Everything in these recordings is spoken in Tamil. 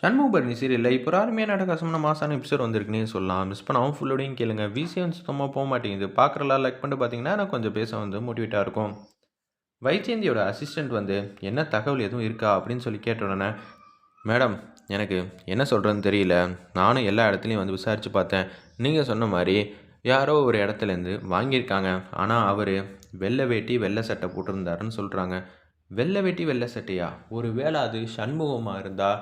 சண்முகபரணி சீரியலில் இப்போ ஒரு அருமையான அட்டகாசமான மாசான எபிசோட் வந்திருக்குன்னே சொல்லலாம். மிஸ் பண்ணாமல் ஃபுல்லோடையும் கேளுங்க. விசியம் சுத்தமாக போக மாட்டேங்குது. பார்க்குறலாம் லைக் பண்ணிட்டு பார்த்தீங்கன்னா எனக்கு கொஞ்சம் பேச வந்து மோட்டிவேட்டாக இருக்கும். வைஜெயந்தியோட அசிஸ்டண்ட் வந்து என்ன தகவல் எதுவும் இருக்கா? அப்படின்னு சொல்லி கேட்ட உடனே மேடம் எனக்கு என்ன சொல்கிறதுன்னு தெரியல. நானும் எல்லா இடத்துலையும் வந்து விசாரித்து பார்த்தேன். நீங்கள் சொன்ன மாதிரி யாரோ ஒரு இடத்துலேருந்து வாங்கியிருக்காங்க. ஆனால் அவர் வெள்ளை வேட்டி வெள்ளை சட்டை போட்டிருந்தாருன்னு சொல்கிறாங்க வெள்ளை வேட்டி வெள்ளை சட்டையா? ஒரு வேளை அது சண்முகமாக இருந்தால்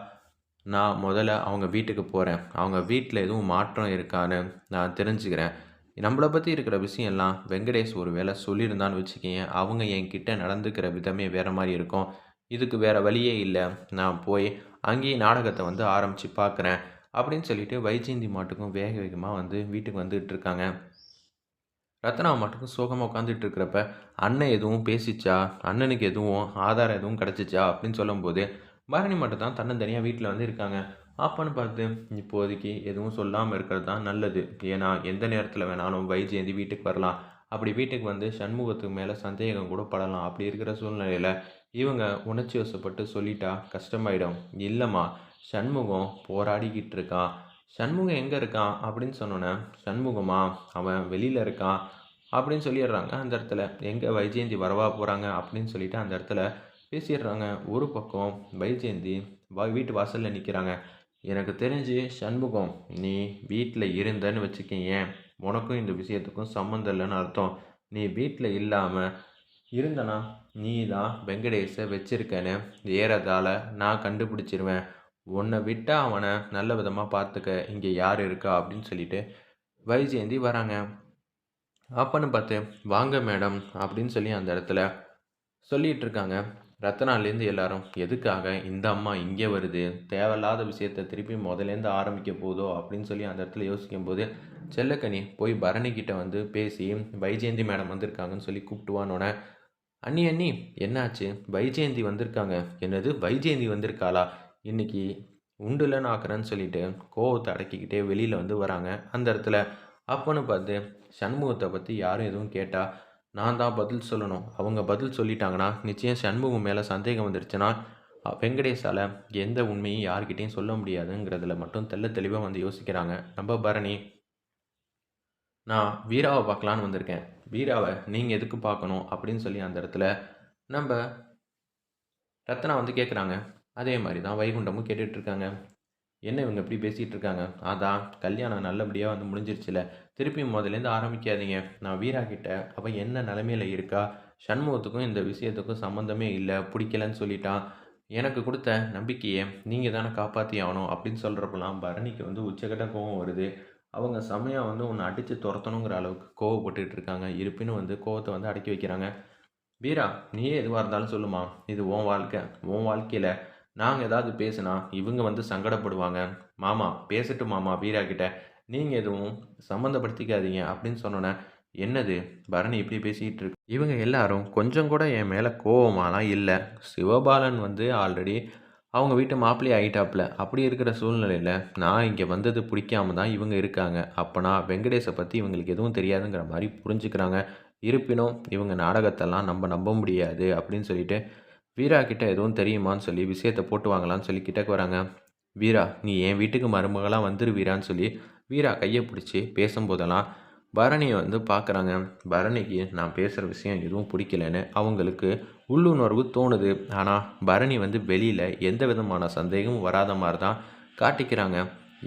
நான் முதல்ல அவங்க வீட்டுக்கு போகிறேன் அவங்க வீட்டில் எதுவும் மாற்றம் இருக்கான்னு நான் தெரிஞ்சுக்கிறேன். நம்மளை பற்றி இருக்கிற விஷயம் எல்லாம் வெங்கடேஷ் ஒரு வேளை சொல்லியிருந்தான்னு வச்சுக்கிங்க அவங்க என்கிட்ட நடந்துக்கிற விதமே வேறு மாதிரி இருக்கும். இதுக்கு வேறு வழியே இல்லை. நான் போய் அங்கேயே நாடகத்தை வந்து ஆரம்பித்து பார்க்குறேன் அப்படின்னு சொல்லிட்டு வைஜெயந்தி மாட்டுக்கும் வேக வேகமாக வந்து வீட்டுக்கு வந்துகிட்டு இருக்காங்க. ரத்னா மாட்டுக்கும் சோகமாக உட்காந்துட்டு இருக்கிறப்ப அண்ணன் எதுவும் பேசிச்சா? அண்ணனுக்கு எதுவும் ஆதாரம் எதுவும் கிடச்சிச்சா? அப்படின்னு சொல்லும்போது பரணி மட்டும் தான் தன்னந்தனியாக வீட்டில் வந்து இருக்காங்க. அப்பான்னு பார்த்து இப்போதைக்கு எதுவும் சொல்லாமல் இருக்கிறது தான் நல்லது. ஏன்னா எந்த நேரத்தில் வேணாலும் வைஜெயந்தி வீட்டுக்கு வரலாம். அப்படி வீட்டுக்கு வந்து சண்முகத்துக்கு மேலே சந்தேகம் கூட படலாம். அப்படி இருக்கிற சூழ்நிலையில் இவங்க உணர்ச்சி வசப்பட்டு சொல்லிட்டா கஷ்டமாயிடும். இல்லைம்மா சண்முகம் போராடிக்கிட்டு இருக்கான். சண்முகம் எங்கே இருக்கான் அப்படின்னு சொன்னோன்னே சண்முகமா அவன் வெளியில் இருக்கான் அப்படின்னு சொல்லிடுறாங்க. அந்த இடத்துல எங்கே வைஜெயந்தி வரவா போகிறாங்க அப்படின்னு சொல்லிட்டு அந்த இடத்துல பேசிடுறாங்க. ஒரு பக்கம் வைஜெயந்தி வா வீட்டு வாசலில் நிற்கிறாங்க எனக்கு தெரிஞ்சு சண்முகம் நீ வீட்டில் இருந்தன்னு வச்சுக்கிங்க உனக்கும் இந்த விஷயத்துக்கும் சம்மந்தம் இல்லைன்னு அர்த்தம். நீ வீட்டில் இல்லாமல் இருந்தனா நீ தான் வெங்கடேஷை வச்சிருக்கேன்னு ஏறதால நான் கண்டுபிடிச்சிருவேன். உன்னை விட்டால் அவனை நல்ல விதமாக பார்த்துக்க இங்கே யார் இருக்கா? அப்படின்னு சொல்லிட்டு வைஜெயந்தி வராங்க. அப்பன்னு பார்த்து வாங்க மேடம் அப்படின்னு சொல்லி அந்த இடத்துல சொல்லிகிட்டு இருக்காங்க. ரத்தனாலேருந்து எல்லாரும் எதுக்காக இந்த அம்மா இங்கே வருது? தேவையில்லாத விஷயத்த திருப்பி முதலேருந்து ஆரம்பிக்க போதோ? அப்படின்னு சொல்லி அந்த இடத்துல யோசிக்கும் போது செல்லக்கனி போய் பரணிக்கிட்ட வந்து பேசி வைஜெயந்தி மேடம் வந்திருக்காங்கன்னு சொல்லி கூப்பிட்டுவானோட அண்ணி அண்ணி என்னாச்சு? வைஜெயந்தி வந்திருக்காங்க. என்னது? வைஜெயந்தி வந்திருக்காளா? இன்னைக்கு உண்டுலன்னு ஆக்குறேன்னு சொல்லிட்டு கோவத்தை அடக்கிக்கிட்டே வெளியில் வந்து வராங்க. அந்த இடத்துல அப்பன்னு பார்த்து சண்முகத்தை பற்றி யாரும் எதுவும் கேட்டால் நான் தான் பதில் சொல்லணும். அவங்க பதில் சொல்லிட்டாங்கன்னா நிச்சயம் சண்முகம் மேலே சந்தேகம் வந்துருச்சுன்னா வெங்கடேஷால் எந்த உண்மையும் யார்கிட்டையும் சொல்ல முடியாதுங்கிறதுல மட்டும் தெள்ள தெளிவாக வந்து யோசிக்கிறாங்க. நம்ம பரணி நான் வீராவை பார்க்கலான்னு வந்திருக்கேன். வீராவை நீங்கள் எதுக்கு பார்க்கணும் அப்படின்னு சொல்லி அந்த இடத்துல நம்ம ரத்னா வந்து கேட்குறாங்க அதே மாதிரி தான் வைகுண்டமும் கேட்டுட்ருக்காங்க என்ன இவங்க இப்படி பேசிகிட்டு இருக்காங்க? அதான் கல்யாணம் நல்லபடியாக வந்து முடிஞ்சிருச்சுல. திருப்பி முதலேருந்து ஆரம்பிக்காதீங்க. நான் வீரா கிட்ட அவள் என்ன நிலமையில இருக்கா? சண்முகத்துக்கும் இந்த விஷயத்துக்கும் சம்மந்தமே இல்லை பிடிக்கலன்னு சொல்லிட்டான். எனக்கு கொடுத்த நம்பிக்கையை நீங்கள் தானே காப்பாற்றி ஆகணும் அப்படின்னு சொல்கிறப்பெல்லாம் பரணிக்கு வந்து உச்சக்கட்ட கோவம் வருது. அவங்க செம்மையாக வந்து உன்னை அடித்து துரத்தணுங்கிற அளவுக்கு கோவப்பட்டுக்கிட்டு இருக்காங்க. இருப்பினும் வந்து கோவத்தை வந்து அடக்கி வைக்கிறாங்க. வீரா நீயே எதுவாக இருந்தாலும் சொல்லுமா இது உன் வாழ்க்கை. உன் வாழ்க்கையில் நாங்கள் ஏதாவது பேசுனா இவங்க வந்து சங்கடப்படுவாங்க. மாமா பேசட்டும் மாமா வீரா கிட்ட. நீங்கள் எதுவும் சம்மந்தப்படுத்திக்காதீங்க அப்படின்னு சொன்னோன்னே என்னது? பரணி இப்படி பேசிகிட்டு இருக்கு. இவங்க எல்லாரும் கொஞ்சம் கூட என் மேலே கோபமாலாம் இல்லை. சிவபாலன் வந்து ஆல்ரெடி அவங்க வீட்டு மாப்பிள்ளை ஆகிட்டாப்புல அப்படி இருக்கிற சூழ்நிலையில் நான் இங்கே வந்தது பிடிக்காம தான் இவங்க இருக்காங்க. அப்போனா வெங்கடேஷை பற்றி இவங்களுக்கு எதுவும் தெரியாதுங்கிற மாதிரி புரிஞ்சுக்கிறாங்க. இருப்பினும் இவங்க நாடகத்தெல்லாம் நம்ம நம்ப முடியாது அப்படின்னு சொல்லிட்டு வீரா கிட்ட எதுவும் தெரியுமான்னு சொல்லி விஷயத்தை போட்டு வாங்கலான்னு சொல்லி கிட்டக்கு வராங்க. வீரா நீ என் வீட்டுக்கு மருமகளாக வந்துரு வீரான்னு சொல்லி வீரா கையை பிடிச்சி பேசும்போதெல்லாம் பரணியை வந்து பார்க்குறாங்க பரணிக்கு நான் பேசுகிற விஷயம் எதுவும் பிடிக்கலன்னு அவங்களுக்கு உள்ளுணர்வு தோணுது. ஆனால் பரணி வந்து வெளியில் எந்த விதமான சந்தேகமும் வராத மாதிரி தான் காட்டிக்கிறாங்க.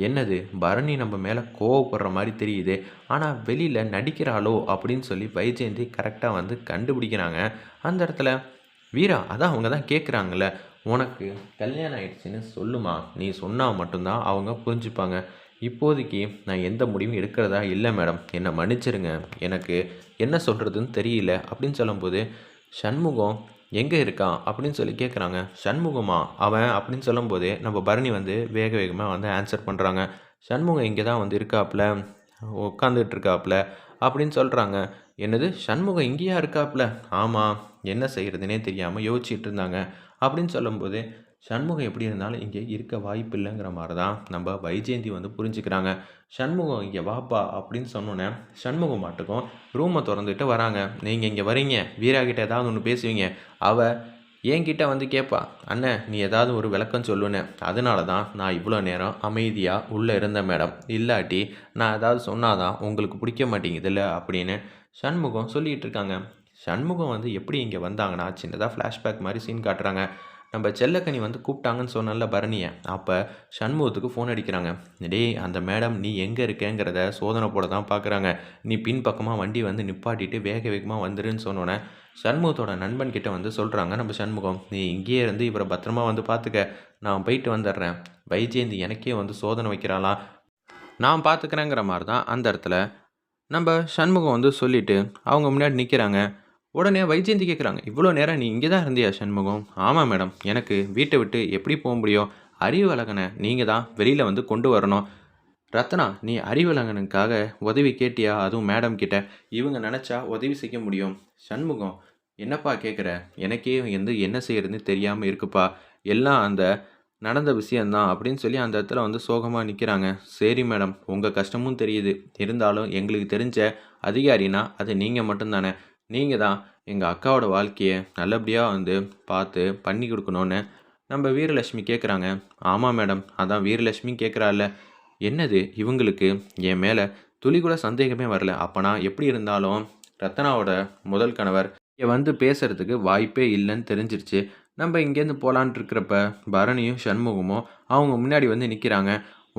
என்னது? பரணி நம்ம மேலே கோவப்படுற மாதிரி தெரியுது. ஆனால் வெளியில் நடிக்கிறாளோ அப்படின்னு சொல்லி வைஜெயந்தி கரெக்டாக வந்து கண்டுபிடிக்கிறாங்க. அந்த இடத்துல வீரா அதான் அவங்க தான் கேட்குறாங்கல்ல உனக்கு கல்யாணம் ஆயிடுச்சுன்னு சொல்லுமா? நீ சொன்னால் மட்டும்தான் அவங்க புரிஞ்சுப்பாங்க. இப்போதைக்கு நான் எந்த முடிவும் எடுக்கிறதா இல்லை மேடம். என்னை மன்னிச்சிருங்க. எனக்கு என்ன சொல்கிறதுன்னு தெரியல அப்படின்னு சொல்லும்போது சண்முகம் எங்கே இருக்கான் அப்படின்னு சொல்லி கேட்குறாங்க சண்முகமா? அவன் அப்படின்னு சொல்லும்போது நம்ம பரணி வந்து வேக வேகமாக வந்து ஆன்சர் பண்ணுறாங்க சண்முகம் இங்கே தான் வந்து இருக்காப்புல உட்காந்துட்டு இருக்காப்புல அப்படின்னு சொல்கிறாங்க என்னது? சண்முகம் இங்கேயா இருக்காப்புல ஆமாம் என்ன செய்கிறதுனே தெரியாமல் யோசிச்சுட்டு இருந்தாங்க. அப்படின்னு சொல்லும்போது சண்முகம் எப்படி இருந்தாலும் இங்கே இருக்க வாய்ப்பு இல்லைங்கிற மாதிரி தான் நம்ம வைஜெயந்தி வந்து புரிஞ்சுக்கிறாங்க. சண்முகம் இங்கே வாப்பா அப்படின்னு சொன்னோன்னே சண்முகம் மாட்டுக்கும் ரூமை திறந்துட்டு வராங்க. நீங்கள் இங்கே வரீங்க. வீராகிட்ட ஏதாவது ஒன்று பேசுவீங்க. அவள் என்கிட்ட வந்து கேட்பா அண்ணன் நீ ஏதாவது ஒரு விளக்கம் சொல்லுன்னு அதனால தான் நான் இவ்வளோ நேரம் அமைதியாக உள்ளே இருந்தேன் மேடம். இல்லாட்டி நான் ஏதாவது சொன்னாதான் உங்களுக்கு பிடிக்க மாட்டேங்குதுல்ல அப்படின்னு சண்முகம் சொல்லிகிட்டு இருக்காங்க. சண்முகம் வந்து எப்படி இங்கே வந்தாங்கன்னா சின்னதாக ஃப்ளாஷ்பேக் மாதிரி சீன் காட்டுறாங்க. நம்ம செல்லக்கனி வந்து கூப்பிட்டாங்கன்னு சொன்னல பரணியை அப்போ சண்முகத்துக்கு ஃபோன் அடிக்கிறாங்க. டேய் அந்த மேடம் நீ எங்கே இருக்கேங்கிறத சோதனை போட தான் பார்க்குறாங்க நீ பின்பக்கமாக வண்டி வந்து நிப்பாட்டிட்டு வேக வேகமாக வந்துருன்னு சொன்னோன்னே சண்முகத்தோட நண்பன் கிட்ட வந்து சொல்கிறாங்க நம்ம சண்முகம். நீ இங்கேயே இருந்து இவரை பத்திரமா வந்து பார்த்துக்க நான் போயிட்டு வந்துடுறேன். வைஜெயந்தி எனக்கே வந்து சோதனை வைக்கிறாளா நான் பார்த்துக்கிறேங்கிற மாதிரி தான் அந்த இடத்துல நம்ம சண்முகம் வந்து சொல்லிவிட்டு அவங்க முன்னாடி நிற்கிறாங்க உடனே வைஜெயந்தி கேட்குறாங்க இவ்வளோ நேரம் நீ இங்கே தான் இருந்தியா சண்முகம்? ஆமாம் மேடம். எனக்கு வீட்டை விட்டு எப்படி போக முடியும்? அறிவழகனை நீங்கள் தான் வெளியில் வந்து கொண்டு வரணும். ரத்னா நீ அறிவழகனுக்காக உதவி கேட்டியா? அதுவும் மேடம் கிட்ட. இவங்க நினச்சா உதவி செய்ய முடியும். சண்முகம் என்னப்பா கேட்குற எனக்கே வந்து என்ன செய்யறதுன்னு தெரியாமல் இருக்குப்பா. எல்லாம் அந்த நடந்த விஷயந்தான் அப்படின்னு சொல்லி அந்த இடத்துல வந்து சோகமாக நிற்கிறாங்க சரி மேடம். உங்கள் கஷ்டமும் தெரியுது. இருந்தாலும் எங்களுக்கு தெரிஞ்ச அதிகாரினா அது நீங்கள் மட்டும்தானே. நீங்கள் தான் எங்கள் அக்காவோட வாழ்க்கையை நல்லபடியாக வந்து பார்த்து பண்ணி கொடுக்கணுன்னு நம்ம வீரலட்சுமி கேட்குறாங்க ஆமாம் மேடம் அதான் வீரலட்சுமி கேட்குறாள்ல என்னது இவங்களுக்கு என் மேலே துளி கூட சந்தேகமே வரல. அப்போனா எப்படி இருந்தாலும் ரத்னாவோட முதல் கணவர் இங்கே வந்து பேசுகிறதுக்கு வாய்ப்பே இல்லைன்னு தெரிஞ்சிருச்சு. நம்ம இங்கேருந்து போகலான்ட்டு இருக்கிறப்ப பரணியும் சண்முகமும் அவங்க முன்னாடி வந்து நிற்கிறாங்க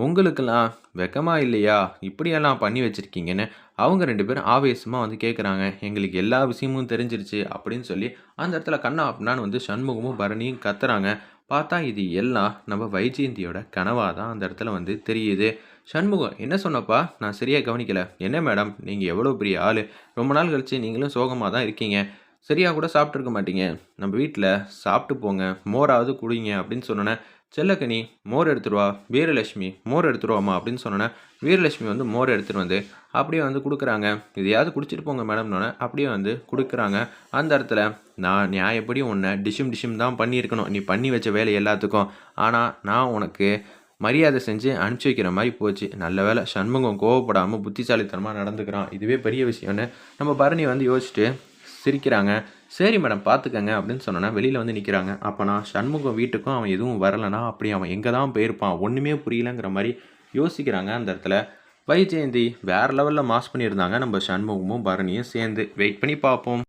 உங்களுக்கெல்லாம் வெக்கமா இல்லையா? இப்படியெல்லாம் பண்ணி வச்சுருக்கீங்கன்னு அவங்க ரெண்டு பேரும் ஆவேசமாக வந்து கேட்குறாங்க எங்களுக்கு எல்லா விஷயமும் தெரிஞ்சிருச்சு அப்படின்னு சொல்லி அந்த இடத்துல கண்ணா அப்படின்னான்னு வந்து சண்முகமும் பரணியும் கத்துறாங்க. பார்த்தா இது எல்லாம் நம்ம வைஜெயந்தியோட கனவாக தான் அந்த இடத்துல வந்து தெரியுது. சண்முகம் என்ன சொன்னப்பா? நான் சரியாக கவனிக்கலை. என்ன மேடம்? நீங்கள் எவ்வளோ பெரிய ஆள். ரொம்ப நாள் கழிச்சு நீங்களும் சோகமாக தான் இருக்கீங்க. சரியாக கூட சாப்பிட்ருக்க மாட்டீங்க. நம்ம வீட்டில் சாப்பிட்டு போங்க மோராவது குடிங்க அப்படின்னு சொன்னோன்னே செல்லக்கனி மோர் எடுத்துருவா வீரலட்சுமி மோர் எடுத்துருவாமா அப்படின்னு சொன்னோன்னே வீரலட்சுமி வந்து மோர் எடுத்துகிட்டு வந்து அப்படியே வந்து கொடுக்குறாங்க. இதையாவது குடிச்சிட்டு போங்க மேடம்னோடனே அப்படியே வந்து கொடுக்குறாங்க. அந்த இடத்துல நான் நியாயப்படி உன்னை டிஷும் டிஷும் தான் பண்ணியிருக்கணும். நீ பண்ணி வச்ச வேலை எல்லாத்துக்கும். ஆனால் நான் உனக்கு மரியாதை செஞ்சு அனுப்பிச்சி வைக்கிற மாதிரி போச்சு. நல்ல வேலை சண்முகம் கோவப்படாமல் புத்திசாலித்தனமாக நடந்துக்கிறான். இதுவே பெரிய விஷயம்னு நம்ம பரணி வந்து யோசிச்சுட்டு சிரிக்கிறாங்க. சரி மேடம் பார்த்துக்கங்க அப்படின்னு சொன்னோன்னா வெளியில் வந்து நிற்கிறாங்க அப்போனா சண்முகம் வீட்டுக்கும் அவன் எதுவும் வரலனா அப்படி அவன் எங்கே தான் போயிருப்பான் ஒன்றுமே புரியலங்கிற மாதிரி யோசிக்கிறாங்க அந்த இடத்துல. வைஜெயந்தி வேறு லெவலில் மாஸ் பண்ணியிருந்தாங்க நம்ம சண்முகமும் பரணியும் சேர்ந்து. வெயிட் பண்ணி பார்ப்போம்.